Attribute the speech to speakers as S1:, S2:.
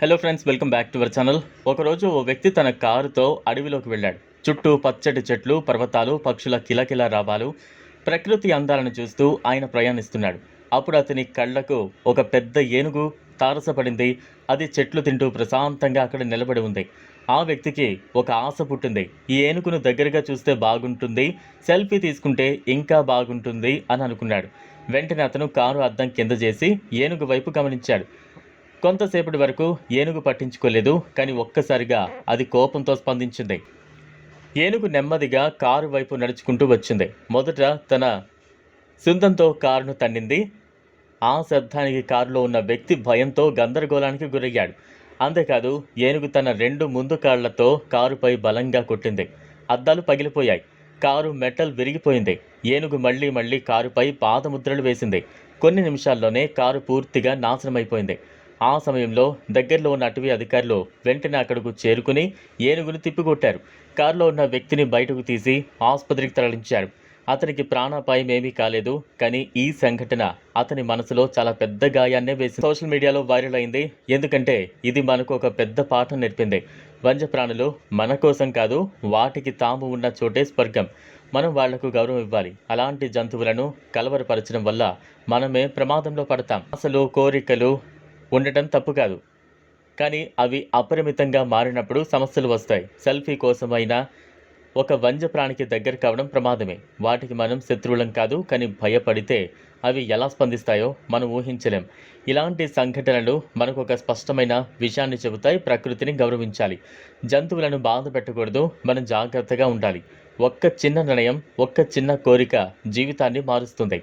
S1: Hello friends welcome back to our channel ఒకరోజు ఓ వ్యక్తి తన కారుతో అడవిలోకి వెళ్ళాడు. చుట్టూ పచ్చటి చెట్లు పర్వతాలు పక్షుల కిలకిల రావాలు ప్రకృతి అందాలను చూస్తూ ఆయన ప్రయాణిస్తున్నాడు. అప్పుడు అతని కళ్ళకు ఒక పెద్ద ఏనుగు తారసపడింది. అది చెట్లు తింటూ ప్రశాంతంగా అక్కడ నిలబడి ఉంది. ఆ వ్యక్తికి ఒక ఆశ పుట్టింది. ఈ ఏనుగును దగ్గరగా చూస్తే బాగుంటుంది సెల్ఫీ తీసుకుంటే ఇంకా బాగుంటుంది అని అనుకున్నాడు. వెంటనే అతను కారు అద్దం కింద చేసి ఏనుగు వైపు గమనించాడు. కొంతసేపటి వరకు ఏనుగు పట్టించుకోలేదు కానీ ఒక్కసారిగా అది కోపంతో స్పందించింది. ఏనుగు నెమ్మదిగా కారు వైపు నడుచుకుంటూ వచ్చింది. మొదట తన సుందంతో కారును తన్నింది. ఆ శబ్దానికి కారులో ఉన్న వ్యక్తి భయంతో గందరగోళానికి గురయ్యాడు. అంతేకాదు ఏనుగు తన రెండు ముందు కాళ్ళతో కారుపై బలంగా కొట్టింది. అద్దాలు పగిలిపోయాయి. కారు మెటల్ విరిగిపోయింది. ఏనుగు మళ్ళీ మళ్ళీ కారుపై పాదముద్రలు వేసింది. కొన్ని నిమిషాల్లోనే కారు పూర్తిగా నాశనమైపోయింది. ఆ సమయంలో దగ్గరలో ఉన్న అటవీ అధికారులు వెంటనే అక్కడకు చేరుకుని ఏనుగును తిప్పికొట్టారు. కారులో ఉన్న వ్యక్తిని బయటకు తీసి ఆసుపత్రికి తరలించారు. అతనికి ప్రాణాపాయం ఏమీ కాలేదు కానీ ఈ సంఘటన అతని మనసులో చాలా పెద్ద గాయాన్నే వేసి సోషల్ మీడియాలో వైరల్ అయింది. ఎందుకంటే ఇది మనకు ఒక పెద్ద పాఠం నేర్పింది. వన్యప్రాణులు మన కోసం కాదు వాటికి తాము ఉన్న చోటే స్వర్గం. మనం వాళ్ళకు గౌరవం ఇవ్వాలి. అలాంటి జంతువులను కలవరపరచడం వల్ల మనమే ప్రమాదంలో పడతాం. అసలు కోరికలు ఉండటం తప్పు కాదు. కానీ అవి అపరిమితంగా మారినప్పుడు సమస్యలు వస్తాయి. సెల్ఫీ కోసమైనా ఒక వన్యప్రాణికి దగ్గర కావడం ప్రమాదమే. వాటికి మనం శత్రువులం కాదు కానీ భయపడితే అవి ఎలా స్పందిస్తాయో మనం ఊహించలేం. ఇలాంటి సంఘటనలు మనకు ఒక స్పష్టమైన విషయాన్ని చెబుతాయి ప్రకృతిని గౌరవించాలి. జంతువులను బాధ పెట్టకూడదు మనం జాగ్రత్తగా ఉండాలి. ఒక్క చిన్న నిర్ణయం ఒక్క చిన్న కోరిక జీవితాన్ని మారుస్తుంది.